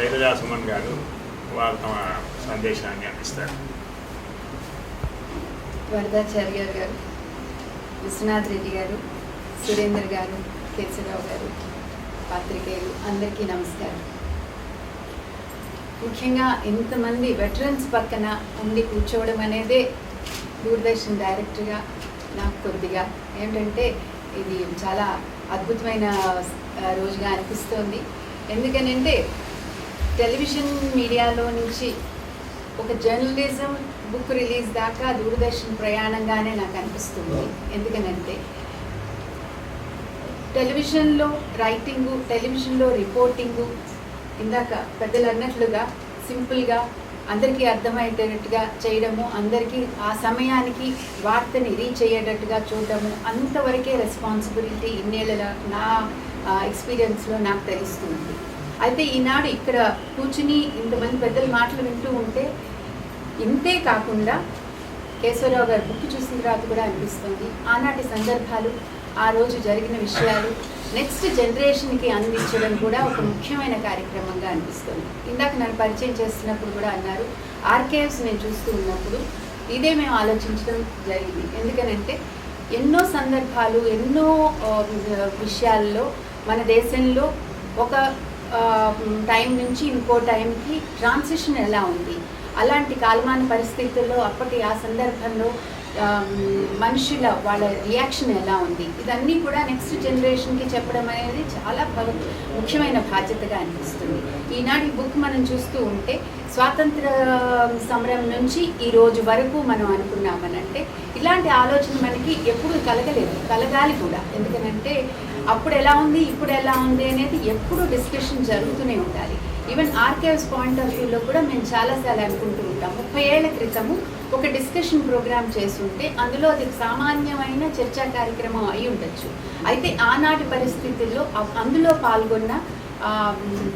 శైలజా సుమన్ గారు వారు తమ సందేశాన్ని అందిస్తారు. వరదాచార్య గారు విశ్వనాథ్ రెడ్డి గారు సురేందర్ గారు కేశవరావు గారు పాత్రికేయులు అందరికీ నమస్కారం. ముఖ్యంగా ఇంతమంది వెటరన్స్ పక్కన ఉండి కూర్చోవడం అనేదే దూరదర్శన్ డైరెక్టర్గా నాకు కొద్దిగా ఏంటంటే ఇది చాలా అద్భుతమైన రోజుగా అనిపిస్తోంది. ఎందుకనంటే టెలివిజన్ మీడియాలో నుంచి ఒక జర్నలిజం బుక్ రిలీజ్ దాకా దూరదర్శన్ ప్రయాణంగానే నాకు అనిపిస్తుంది. ఎందుకనంటే టెలివిజన్లో రైటింగు టెలివిజన్లో రిపోర్టింగు ఇందాక పెద్దలు అన్నట్లుగా సింపుల్గా అందరికీ అర్థమయ్యేటట్టుగా చేయడము అందరికీ ఆ సమయానికి వార్తని రీచ్ అయ్యేటట్టుగా చూడటము అంతవరకే రెస్పాన్సిబిలిటీ ఇన్నేళ్ళ నా ఎక్స్పీరియన్స్లో నాకు తెలుస్తుంది. అయితే ఈనాడు ఇక్కడ కూర్చుని ఇంతమంది పెద్దలు మాటలు వింటూ ఉంటే ఇంతే కాకుండా కేశవరావు గారి బుక్ చూసిన తర్వాత కూడా అనిపిస్తుంది. ఆనాటి సందర్భాలు ఆ రోజు జరిగిన విషయాలు నెక్స్ట్ జనరేషన్కి అందించడం కూడా ఒక ముఖ్యమైన కార్యక్రమంగా అనిపిస్తుంది. ఇందాక నన్ను పరిచయం చేస్తున్నప్పుడు కూడా అన్నారు ఆర్కేఎఫ్స్ నేను చూస్తూ ఉన్నప్పుడు ఇదే మేము ఆలోచించడం జరిగింది. ఎందుకనంటే ఎన్నో సందర్భాలు ఎన్నో విషయాల్లో మన దేశంలో ఒక టైం నుంచి ఇంకో టైంకి ట్రాన్సిషన్ ఎలా ఉంది? అలాంటి కాలమాన పరిస్థితుల్లో అప్పటి ఆ సందర్భంలో మనుషుల వాళ్ళ రియాక్షన్ ఎలా ఉంది? ఇదన్నీ కూడా నెక్స్ట్ జనరేషన్కి చెప్పడం అనేది చాలా ముఖ్యమైన బాధ్యతగా అనిపిస్తుంది. ఈనాటి బుక్ మనం చూస్తూ ఉంటే స్వాతంత్ర సమరం నుంచి ఈ రోజు వరకు మనం అనుకున్నామనంటే ఇలాంటి ఆలోచన మనకి ఎప్పుడు కలగలేదు కలగాలి కూడా. ఎందుకనంటే అప్పుడు ఎలా ఉంది ఇప్పుడు ఎలా ఉంది అనేది ఎప్పుడు డిస్కషన్ జరుగుతూనే ఉండాలి. ఈవెన్ ఆర్కేవ్స్ పాయింట్ ఆఫ్ వ్యూలో కూడా మేము చాలాసార్లు అనుకుంటూ ఉంటాం. ముప్పై ఏళ్ళ క్రితము ఒక డిస్కషన్ ప్రోగ్రామ్ చేస్తుంటే అందులో అది సామాన్యమైన చర్చా కార్యక్రమం అయి ఉండొచ్చు. అయితే ఆనాటి పరిస్థితుల్లో అందులో పాల్గొన్న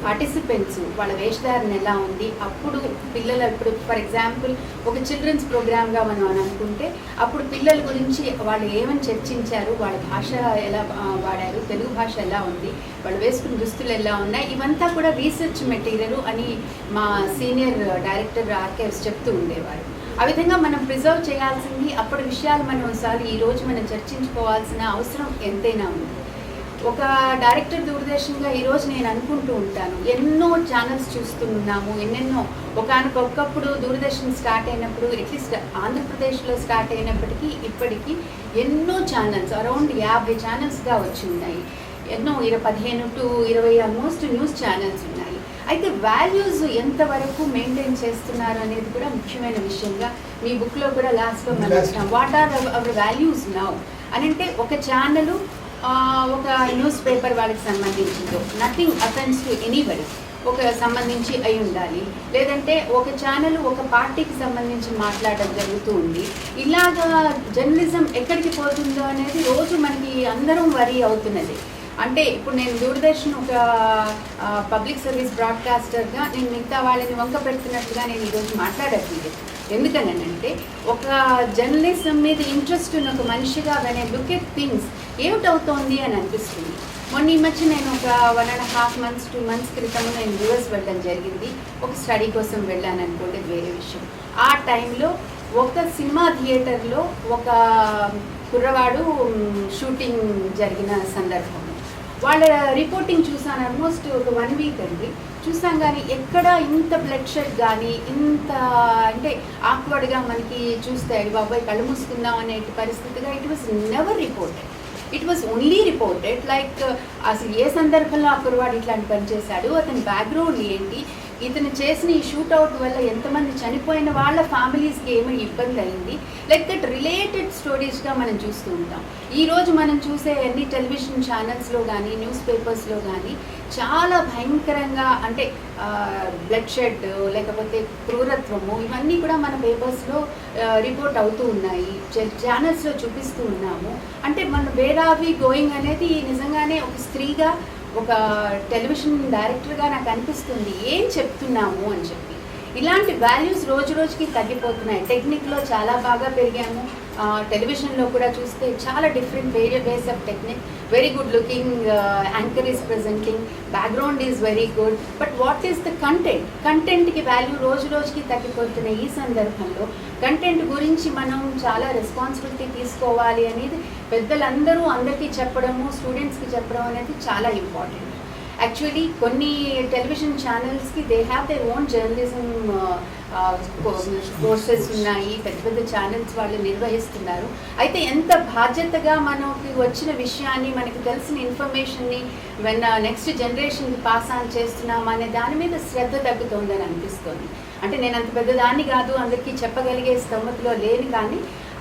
పార్టిసిపెంట్స్ వాళ్ళ వేషధారణ ఎలా ఉంది? అప్పుడు పిల్లలు ఇప్పుడు ఫర్ ఎగ్జాంపుల్ ఒక చిల్డ్రన్స్ ప్రోగ్రామ్గా మనం అని అనుకుంటే అప్పుడు పిల్లల గురించి వాళ్ళు ఏమని చర్చించారు? వాళ్ళ భాష ఎలా వాడారు? తెలుగు భాష ఎలా ఉంది? వాళ్ళు వేసుకున్న దుస్తులు ఎలా ఉన్నాయి? ఇవంతా కూడా రీసెర్చ్ మెటీరియల్ అని మా సీనియర్ డైరెక్టర్ ఆర్కేవ్స్ చెప్తూ ఉండేవారు. ఆ విధంగా మనం ప్రిజర్వ్ చేయాల్సింది అప్పటి విషయాలు మనం ఒకసారి ఈ రోజు మనం చర్చించుకోవాల్సిన అవసరం ఎంతైనా ఉంది. ఒక డైరెక్టర్ దూరదర్శన్గా ఈరోజు నేను అనుకుంటూ ఉంటాను. ఎన్నో ఛానల్స్ చూస్తున్నాము ఎన్నెన్నో. ఒకనకొకప్పుడు దూరదర్శన్ స్టార్ట్ అయినప్పుడు అట్లీస్ట్ ఆంధ్రప్రదేశ్లో స్టార్ట్ అయినప్పటికీ ఇప్పటికీ ఎన్నో ఛానల్స్ అరౌండ్ యాభై ఛానల్స్గా వచ్చి ఉన్నాయి ఎన్నో ఇరవై పదిహేను టు ఇరవై ఆల్మోస్ట్ న్యూస్ ఛానల్స్ ఉన్నాయి. అయితే వాల్యూస్ ఎంతవరకు మెయింటైన్ చేస్తున్నారు అనేది కూడా ముఖ్యమైన విషయంగా మీ బుక్లో కూడా లాస్ట్లో మనం what are our values now అని అంటే ఒక ఛానల్ ఒక న్యూస్ పేపర్ వాళ్ళకి సంబంధించిందో. నథింగ్ అఫెన్స్ టు ఎనీబడి ఒక సంబంధించి అయి ఉండాలి. లేదంటే ఒక ఛానల్ ఒక పార్టీకి సంబంధించి మాట్లాడడం జరుగుతూ ఉంది. ఇలాగా జర్నలిజం ఎక్కడికి పోతుందో అనేది రోజు మనకి అందరం వరి అవుతున్నది. అంటే ఇప్పుడు నేను దూరదర్శన్ ఒక పబ్లిక్ సర్వీస్ బ్రాడ్కాస్టర్గా నేను మిగతా వాళ్ళని వంక పెడుతున్నట్టుగా నేను ఈరోజు మాట్లాడట్లేదు. ఎందుకనంటే ఒక జర్నలిజం మీద ఇంట్రెస్ట్ ఉన్న ఒక మనిషిగా వెన్ లుక్ ఎట్ థింగ్స్ ఏమిటవుతోంది అని అనిపిస్తుంది. మొన్న ఈ మధ్య నేను ఒక one and half months two months క్రితం నేను యూఎస్ వెళ్ళడం జరిగింది. ఒక స్టడీ కోసం వెళ్ళాను అనుకోండి వేరే విషయం. ఆ టైంలో ఒక సినిమా థియేటర్లో ఒక కుర్రవాడు షూటింగ్ జరిగిన సందర్భం. వాళ్ళ రిపోర్టింగ్ చూసాను ఆల్మోస్ట్ ఒక వన్ వీక్ అండి. చూసాం కానీ ఎక్కడ ఇంత బ్లడ్ షెడ్ కానీ ఇంత అంటే ఆక్వర్డ్గా మనకి చూస్తే బాబాయ్ కళ్ళు మూసుకుందాం అనే పరిస్థితిగా it was never reported it was only reported like అసలు ఏ సందర్భంలో అక్కడ వాడు ఇట్లాంటి పని చేశాడు అతని బ్యాక్గ్రౌండ్ ఏంటి ఇతను చేసిన ఈ షూట్అవుట్ వల్ల ఎంతమంది చనిపోయిన వాళ్ళ ఫ్యామిలీస్కి ఏమైనా ఇబ్బంది అయింది? లైక్ దట్ రిలేటెడ్ స్టోరీస్గా మనం చూస్తూ ఉంటాం. ఈరోజు మనం చూసే అన్ని టెలివిజన్ ఛానల్స్లో కానీ న్యూస్ పేపర్స్లో కానీ చాలా భయంకరంగా అంటే బ్లడ్ షెడ్ లేకపోతే క్రూరత్వము ఇవన్నీ కూడా మన పేపర్స్లో రిపోర్ట్ అవుతూ ఉన్నాయి. ఛానల్స్లో చూపిస్తూ ఉన్నాము. అంటే మన వేర్ ఆర్ వి గోయింగ్ అనేది నిజంగానే ఒక స్త్రీగా ఒక టెలివిజన్ డైరెక్టర్గా నాకు అనిపిస్తుంది ఏం చెప్తున్నాము అని చెప్పి. ఇలాంటి వాల్యూస్ రోజు రోజుకి తగ్గిపోతున్నాయి. టెక్నిక్లో చాలా బాగా పెరిగాము. టెలివిజన్లో కూడా చూస్తే చాలా డిఫరెంట్ వేరే ways of technique. Very good looking anchor is presenting background is very good but what is the content కంటెంట్కి value రోజు రోజుకి తగ్గిపోతున్న ఈ సందర్భంలో కంటెంట్ గురించి మనం చాలా రెస్పాన్సిబిలిటీ తీసుకోవాలి అనేది పెద్దలందరూ అందరికీ చెప్పడము స్టూడెంట్స్కి చెప్పడం అనేది చాలా ఇంపార్టెంట్. యాక్చువల్లీ కొన్ని television ఛానల్స్కి they have they own journalism courses ఉన్నాయి పెద్ద పెద్ద ఛానల్స్ వాళ్ళు నిర్వహిస్తున్నారు. అయితే ఎంత బాధ్యతగా మనకి వచ్చిన విషయాన్ని మనకి తెలిసిన ఇన్ఫర్మేషన్ని నెక్స్ట్ జనరేషన్కి పాస్ ఆన్ చేస్తున్నాం అనే దాని మీద శ్రద్ధ తగ్గుతోందని అనిపిస్తుంది. అంటే నేను అంత పెద్ద దాన్ని కాదు అందరికీ చెప్పగలిగే స్తోమతలో లేని కానీ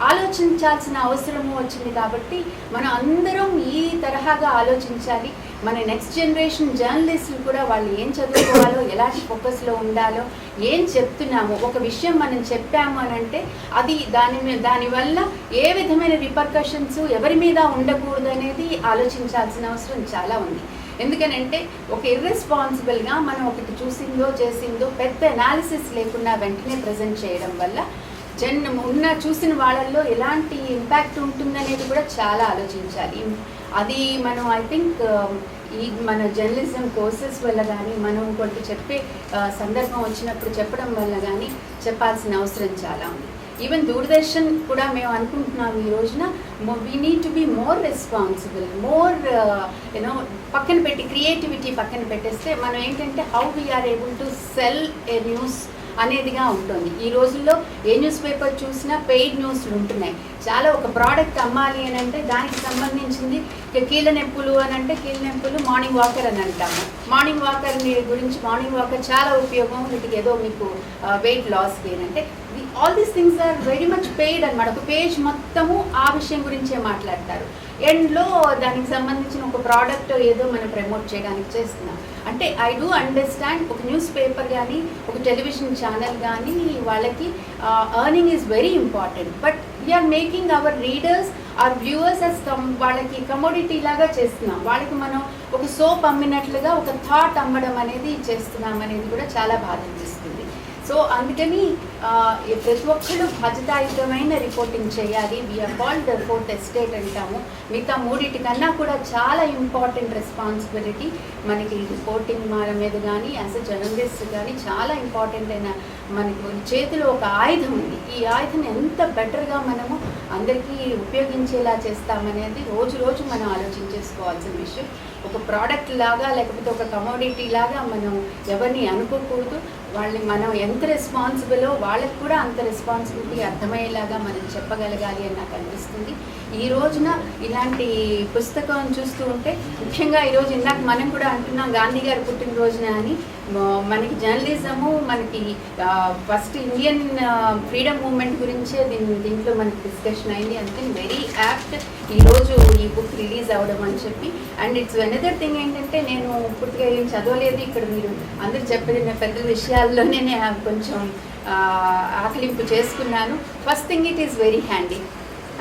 ఆలోచించాల్సిన అవసరము వచ్చింది కాబట్టి మనం అందరం ఈ తరహాగా ఆలోచించాలి. మన నెక్స్ట్ జనరేషన్ జర్నలిస్టులు కూడా వాళ్ళు ఏం చదువుకోవాలో ఎలాంటి ఫోకస్లో ఉండాలో ఏం చెప్తున్నాము ఒక విషయం మనం చెప్పాము అని అంటే అది దాని మీద దానివల్ల ఏ విధమైన రిపర్కషన్స్ ఎవరి మీద ఉండకూడదు అనేది ఆలోచించాల్సిన అవసరం చాలా ఉంది. ఎందుకనంటే ఒక ఇర్రెస్పాన్సిబుల్గా మనం ఒకటి చూసిందో చేసిందో పెద్ద అనాలిసిస్ లేకుండా వెంటనే ప్రజెంట్ చేయడం వల్ల జన్ ఉన్న చూసిన వాళ్ళల్లో ఎలాంటి ఇంపాక్ట్ ఉంటుందనేది కూడా చాలా ఆలోచించాలి. అది మనం ఐ థింక్ um, ఈ మన జర్నలిజం కోర్సెస్ వల్ల కానీ మనం కొంత చెప్పే uh, సందర్భం వచ్చినప్పుడు చెప్పడం వల్ల కానీ చెప్పాల్సిన అవసరం చాలా ఉంది. ఈవెన్ దూరదర్శన్ కూడా మేము అనుకుంటున్నాం ఈ రోజున we need to be more responsible more you know పక్కన పెట్టి క్రియేటివిటీ పక్కన పెట్టేస్తే మనం ఏంటంటే how we are able to sell a news అనేదిగా ఉంటుంది. ఈ రోజుల్లో ఏ న్యూస్ పేపర్ చూసినా పెయిడ్ న్యూస్లు ఉంటున్నాయి. చాలా ఒక ప్రోడక్ట్ అమ్మాలి అని అంటే దానికి సంబంధించింది కీళ్ళ నొప్పులు అని అంటే కీళ్ళ నొప్పులు మార్నింగ్ వాకర్ అని అంటాము. మార్నింగ్ వాకర్ గురించి మార్నింగ్ వాకర్ చాలా ఉపయోగం వీటికి ఏదో మీకు వెయిట్ లాస్ ఏంటంటే అంటే all these things are very much paid అనమాట ఒక పేజ్ మొత్తము ఆ విషయం గురించే మాట్లాడతారు. ఎండ్లో దానికి సంబంధించిన ఒక ప్రోడక్ట్ ఏదో మనం ప్రమోట్ చేయడానికి చేస్తున్నాం. అంటే ఐ డూ అండర్స్టాండ్ ఒక న్యూస్ పేపర్ కానీ ఒక టెలివిజన్ ఛానల్ కానీ వాళ్ళకి earning is very important but we are making our readers or viewers as come వాళ్ళకి కమోడిటీ లాగా చేస్తున్నాం. వాళ్ళకి మనం ఒక సోప్ అమ్మినట్లుగా ఒక థాట్ అమ్మడం అనేది చేస్తున్నాం అనేది కూడా చాలా బాధ అనిపిస్తుంది. సో అందుకని ప్రతి ఒక్కళ్ళు బాధ్యతాయుతమైన రిపోర్టింగ్ చేయాలి. వీఆర్ కాల్డ్ ఫోర్త్ ఎస్టేట్ అంటాము. మిగతా మూడింటి కన్నా కూడా చాలా ఇంపార్టెంట్ రెస్పాన్సిబిలిటీ మనకి రిపోర్టింగ్ మన మీద కానీ యాజ్ అ జర్నలిస్ట్ కానీ చాలా ఇంపార్టెంట్ అయిన మనకు చేతిలో ఒక ఆయుధం ఉంది. ఈ ఆయుధం ఎంత బెటర్గా మనము అందరికీ ఉపయోగించేలా చేస్తామనేది రోజు రోజు మనం ఆలోచించేసుకోవాల్సిన విషయం. ఒక ప్రోడక్ట్ లాగా లేకపోతే ఒక కమోడిటీ లాగా మనం ఎవరిని అనుకోకూడదు. వాళ్ళని మనం ఎంత రెస్పాన్సిబులో వాళ్ళకి కూడా అంత రెస్పాన్సిబిలిటీ అర్థమయ్యేలాగా మనం చెప్పగలగాలి అని నాకు అనిపిస్తుంది. ఈ రోజున ఇలాంటి పుస్తకం చూస్తూ ఉంటే ముఖ్యంగా ఈరోజు ఇందాక మనం కూడా అంటున్నాం గాంధీ గారి పుట్టినరోజున అని. మనకి జర్నలిజము మనకి ఫస్ట్ ఇండియన్ ఫ్రీడమ్ మూమెంట్ గురించే దీని దీంట్లో మనకి డిస్కషన్ అయింది. అందుకని వెరీ యాప్ట్ ఈరోజు ఈ బుక్ రిలీజ్ అవ్వడం అని చెప్పి అండ్ ఇట్స్ అనదర్ థింగ్ ఏంటంటే నేను పూర్తిగా ఏం చదవలేదు. ఇక్కడ మీరు అందరు చెప్పిన పెద్ద విషయాల్లోనే నేను కొంచెం ఆకలింపు చేసుకున్నాను. First thing it is very handy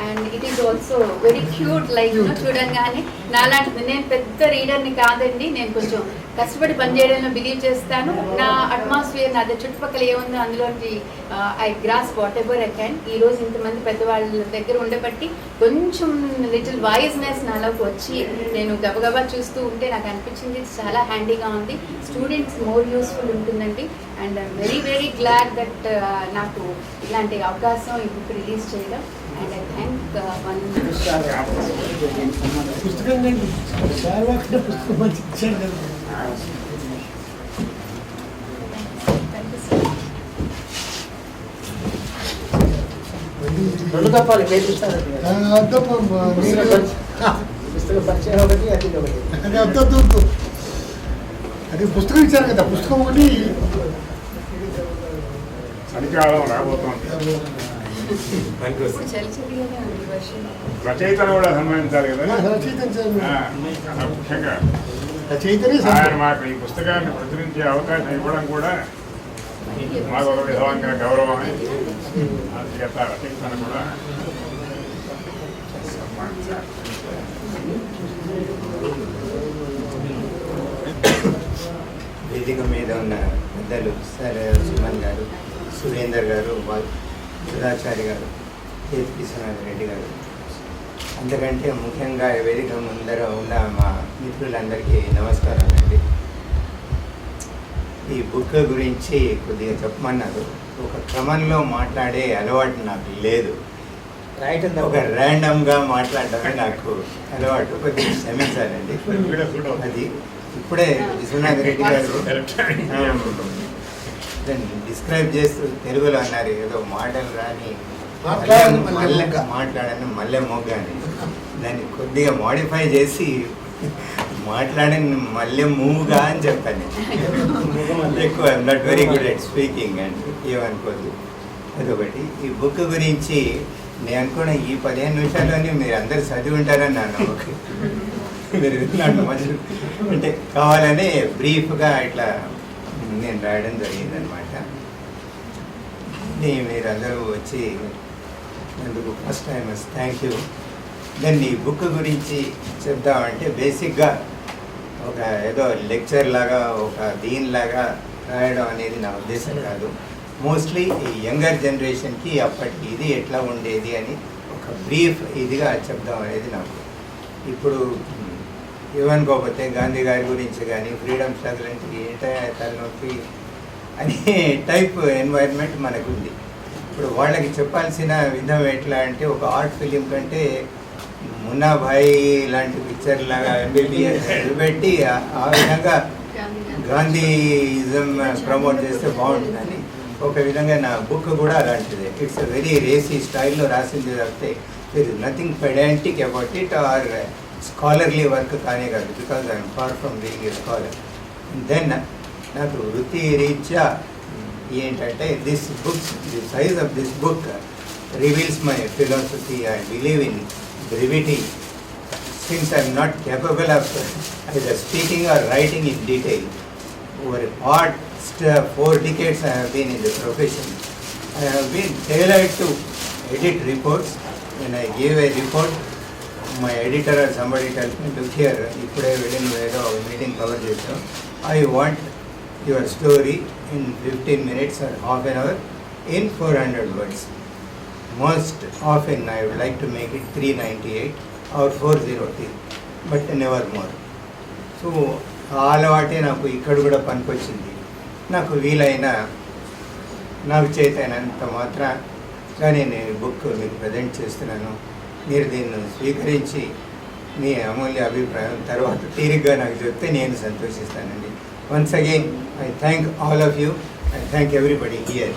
and it is also very cute like చూడంగానే నాలాంటిది నేను పెద్ద రీడర్ని కాదండి. నేను కొంచెం కష్టపడి పనిచేయడంలో బిలీవ్ చేస్తాను. నా అట్మాస్ఫియర్ నా చుట్టుపక్కల ఏముందో అందులోంటి I grasp whatever I can. ఈ రోజు ఇంతమంది పెద్దవాళ్ళ దగ్గర ఉండబట్టి కొంచెం లిటిల్ వాయిస్నెస్ నాలోకి వచ్చి నేను గబగబా చూస్తూ ఉంటే నాకు అనిపించింది చాలా హ్యాండీగా ఉంది. స్టూడెంట్స్ మోర్ యూస్ఫుల్ ఉంటుందండి. And I'm very very glad that నాకు ఇలాంటి అవకాశం ఈ బుక్ రిలీజ్ చేయడం. అండ్ ఐ థ్యాంక్ వన్ పుస్తకం కండి సార్వాకంటే పుస్తకం మంచి ఇచ్చాడు కదా రెండు కప్పాలు. అది పుస్తకం ఇచ్చారు కదా పుస్తకం ఒకటి చలికాలం రాబోతోంది రచయితలు కూడా సన్మానించాలి కదా? ముఖ్యంగా. రచయితనే ఆయన మాకు ఈ పుస్తకాన్ని ప్రచురించే అవకాశం ఇవ్వడం కూడా మాకు ఒక విధంగా గౌరవమే. అందుచేత రచయితను కూడా సన్మానించాలి. వేదిక మీద ఉన్న పెద్దలు సార్ సుమన్ గారు సురేందర్ గారు సుధాచారి గారు విశ్వనాథ్ రెడ్డి గారు అంతకంటే ముఖ్యంగా వేదిక ముందర ఉన్న మా మిత్రులందరికీ నమస్కారం అండి. ఈ బుక్ గురించి కొద్దిగా చెప్పమన్నారు. ఒక క్రమంలో మాట్లాడే అలవాటు నాకు లేదు. రాయటం ఒక ర్యాండమ్గా మాట్లాడటమే నాకు అలవాటు. కొద్దిగా క్షమించాలండి. అది ఇప్పుడే విశ్వనాథ్ రెడ్డి గారు దాన్ని డిస్క్రైబ్ చేస్తూ తెలుగులో అన్నారు. ఏదో మాటలు రాని మొగ్గ. మాట్లాడని మల్లె మొగ్గ అని. దాన్ని కొద్దిగా మోడిఫై చేసి మాట్లాడని మల్లె మూగా అని చెప్పాను నేను. ఎక్కువ not very good at speaking అండి ఏమనుకోదు అదొకటి. ఈ బుక్ గురించి నేను అనుకున్న ఈ పదిహేను నిమిషాల్లోనే మీరు అందరు చదివి ఉంటారని నా నమ్మకం. మీరు విన్నాను మధ్య అంటే కావాలనే బ్రీఫ్గా ఇట్లా నేను రాయడం జరిగిందనమాట. మీరు అందరూ వచ్చి అందుకు ఫస్ట్ టైం థ్యాంక్ యూ దాన్ని ఈ బుక్ గురించి చెప్దామంటే బేసిక్గా ఒక ఏదో లెక్చర్ లాగా ఒక దీనిలాగా రాయడం అనేది నా ఉద్దేశం కాదు. మోస్ట్లీ ఈ యంగర్ జనరేషన్కి అప్పటికి ఇది ఎట్లా ఉండేది అని ఒక బ్రీఫ్ ఇదిగా చెప్దాం అనేది నాకు. ఇప్పుడు ఇవ్వనుకోకపోతే గాంధీ గారి గురించి కానీ ఫ్రీడమ్ స్ట్రగుల్ అంటే ఏంటో తలనొప్పి అనే టైప్ ఎన్వైర్న్మెంట్ మనకు ఉంది ఇప్పుడు వాళ్ళకి చెప్పాల్సిన విధం ఎట్లా అంటే ఒక ఆర్ట్ ఫిలిం కంటే మున్నాభాయ్ లాంటి పిక్చర్ లాగా ఎంబీబీఎస్ పెట్టి ఆ- ఆ విధంగా గాంధీయిజం ప్రమోట్ చేస్తే బాగుంటుందని. ఒక విధంగా నా బుక్ కూడా అలాంటిదే. ఇట్స్ వెరీ రేసీ స్టైల్లో రాసింది తప్పితే there is nothing pedantic about it or scholarly work కానే కాదు because I'm far from being a scholar then నాకు వృత్తి రీత్యా ఏంటంటే this books the size of this book reveals my philosophy I believe in brevity since I'm not capable of either speaking or writing in detail, over a past uh, four decades I have been in the profession. I have been tailored to edit reports. When I give a report, my editor or somebody tells me, look here, ఇప్పుడే వెళ్ళి నువ్వు ఏదో meeting cover చేసావు I want your story in fifteen minutes or half an hour in four hundred Most most I I like like to make it three ninety eight or four zero three but more so ఆ అలవాటే నాకు ఇక్కడ కూడా పనికొచ్చింది. నాకు వీలైన నాకు చేతైనంత మాత్రంగా నేను బుక్ మీకు ప్రజెంట్ చేస్తున్నాను. మీరు దీన్ని స్వీకరించి మీ అమూల్య అభిప్రాయం తర్వాత తీరిగ్గా నాకు చెప్తే నేను సంతోషిస్తానండి. Once again, I thank all of you. I thank everybody here.